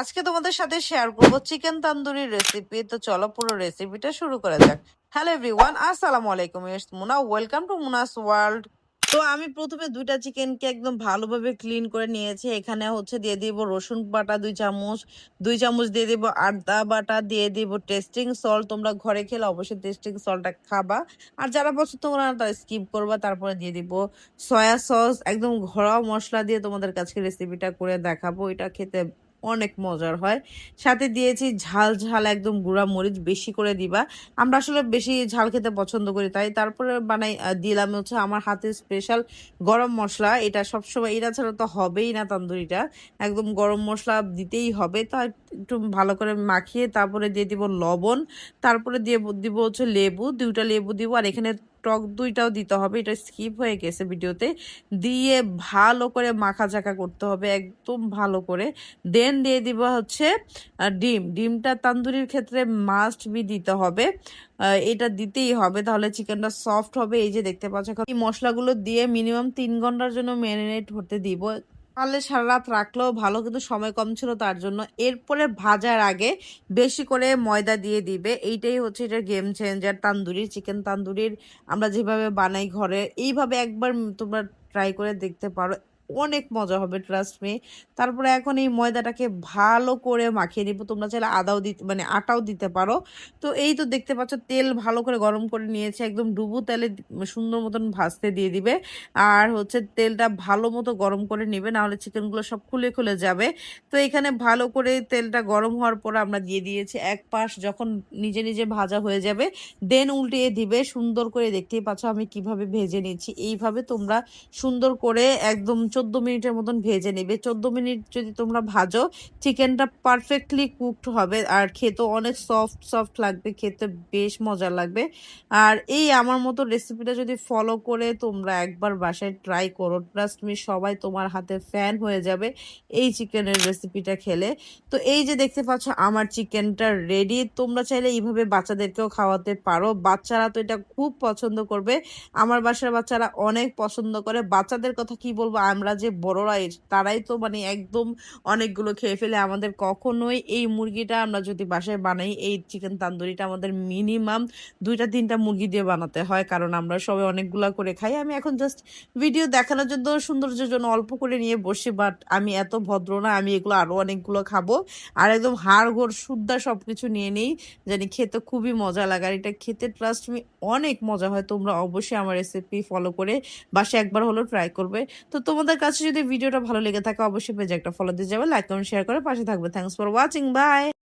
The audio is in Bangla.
আজকে তোমাদের সাথে শেয়ার করব চিকেন তান্দুরি রেসিপি তো চলো পুরো রেসিপিটা শুরু করা যাক। হ্যালো এভরিওয়ান আসসালামু আলাইকুম it's Muna welcome to Muna's world তো আমি প্রথমে দুইটা চিকেনকে একদম ভালোভাবে ক্লিন করে নিয়েছি। এখানে হচ্ছে দিয়ে দিব রসুন বাটা দুই চামচ দুই চামচ দিয়ে দিব আদা বাটা, দিয়ে দিব টেস্টিং সল্ট তোমরা ঘরে খেলে অবশ্যই টেস্টিং সল্টটা খাবা। আর যারা পছন্দ করে না, তারা স্কিপ করবা। তারপরে দিয়ে দিব সয়া সস একদম ঘরোয়া মশলা দিয়ে তোমাদের কাছে রেসিপিটা করে দেখাবো। এটা খেতে অনেক মজার হয়। সাথে দিয়েছি ঝাল ঝাল একদম গুঁড়া মরিচ, বেশি করে দিবা। আমরা আসলে বেশি ঝাল খেতে পছন্দ করি, তাই তারপরে বানাই দিলাম হচ্ছে আমার হাতে স্পেশাল গরম মশলা। এটা সবসময়, এটা ছাড়া তো হবেই না তন্দুরিটা। একদম গরম মশলা দিতেই হবে। তা একটু ভালো করে মাখিয়ে তারপরে দিয়ে দিব লবণ। তারপরে দিয়ে দিব হচ্ছে লেবু, দুইটা লেবু দিব। আর এখানে টক দুইটাও দিতে হবে। এটা স্কিপ হয়ে গেছে ভিডিওতে। দিয়ে ভালো করে মাখা ঝাঁকা করতে হবে, একদম ভালো করে। দেন দিয়ে দিব হচ্ছে ডিম। ডিমটা তান্দুরির ক্ষেত্রে মাস্ট বি দিতে হবে। এটা দিতেই হবে। তাহলে চিকেনটা সফট হবে। এই যে দেখতে পাচ্ছ এই মশলাগুলো দিয়ে মিনিমাম তিন ঘণ্টার জন্য ম্যারিনেট হতে দিব। পারলে সারা রাত রাখলেও ভালো, কিন্তু সময় কম ছিল তার জন্য। এরপরে ভাজার আগে বেশি করে ময়দা দিয়ে দিবে। এইটাই হচ্ছে এটা গেম চেঞ্জার তান্দুরি চিকেন তান্দুরির আমরা যেভাবে বানাই ঘরে। এইভাবে একবার তোমরা ট্রাই করে দেখতে পারো। অনেক মজা হবে ট্রাস্ট মি তারপরে এখন এই ময়দাটাকে ভালো করে মাখিয়ে নিব। তোমরা চাইলে আদাও দিতে মানে আটাও দিতে পারো। তো এই তো দেখতে পাচ্ছ, তেল ভালো করে গরম করে নিয়েছে, একদম ডুবো তেলে সুন্দর মতন ভাজতে দিয়ে দিবে। আর হচ্ছে তেলটা ভালো মতো গরম করে নিবে, নাহলে চিকেনগুলো সব খুলে খুলে যাবে। তো এখানে ভালো করে তেলটা গরম হওয়ার পর আমরা দিয়ে দিয়েছি এক পাশ যখন নিজে নিজে ভাজা হয়ে যাবে দেন উল্টিয়ে দিবে। সুন্দর করে দেখতেই পাচ্ছ আমি কীভাবে ভেজে নিচ্ছি। এইভাবে তোমরা সুন্দর করে একদম চোদ্দ মিনিটের মতন ভেজে নেবে। চোদ্দ মিনিট যদি তোমরা ভাজো চিকেনটা পারফেক্টলি কুকড হবে। আর খেতে অনেক সফট সফট লাগবে, খেতে বেশ মজা লাগবে। আর এই আমার মতো রেসিপিটা যদি ফলো করে তোমরা একবার বাসায় ট্রাই করো ট্রাস্ট মি সবাই তোমার হাতে ফ্যান হয়ে যাবে এই চিকেনের রেসিপিটা খেলে। তো এই যে দেখতে পাচ্ছ, আমার চিকেনটা রেডি তোমরা চাইলে এইভাবে বাচ্চাদেরকেও খাওয়াতে পারো। বাচ্চারা তো এটা খুব পছন্দ করবে। আমার বাসার বাচ্চারা অনেক পছন্দ করে। বাচ্চাদের কথা কি বলব? আমরা যে বড়রা তারাই তো মানে একদম অনেকগুলো খেয়ে ফেলে আমাদের। কখনোই এই মুরগিটা আমরা যদি বাসায় বানাই, এই চিকেন তান্দুরিটা আমাদের মিনিমাম দুইটা, তিনটা মুরগি দিয়ে বানাতে হয়, কারণ আমরা সবাই অনেকগুলা করে খাই। আমি এখন জাস্ট ভিডিও দেখানোর জন্য, সৌন্দর্যের জন্য অল্প করে নিয়ে বসি বাট আমি এত ভদ্র না, আমি এগুলো আরও অনেকগুলো খাব। আর একদম হাড় ঘোর শুদ্ধা সবকিছু নিয়ে নিই, জানি খেতে খুবই মজা লাগে। আর এটা খেতে ট্রাস্ট মি অনেক মজা হয়। তোমরা অবশ্যই আমার রেসিপি ফলো করে বাসায় একবার হলো ট্রাই করবে। তো তোমাদের কাছে যদি ভিডিওটা ভালো লেগে থাকে, অবশ্যই পেজে একটা ফলো দিয়ে যাবে লাইক কমেন্ট শেয়ার করে পাশে থাকবে। Thanks for watching by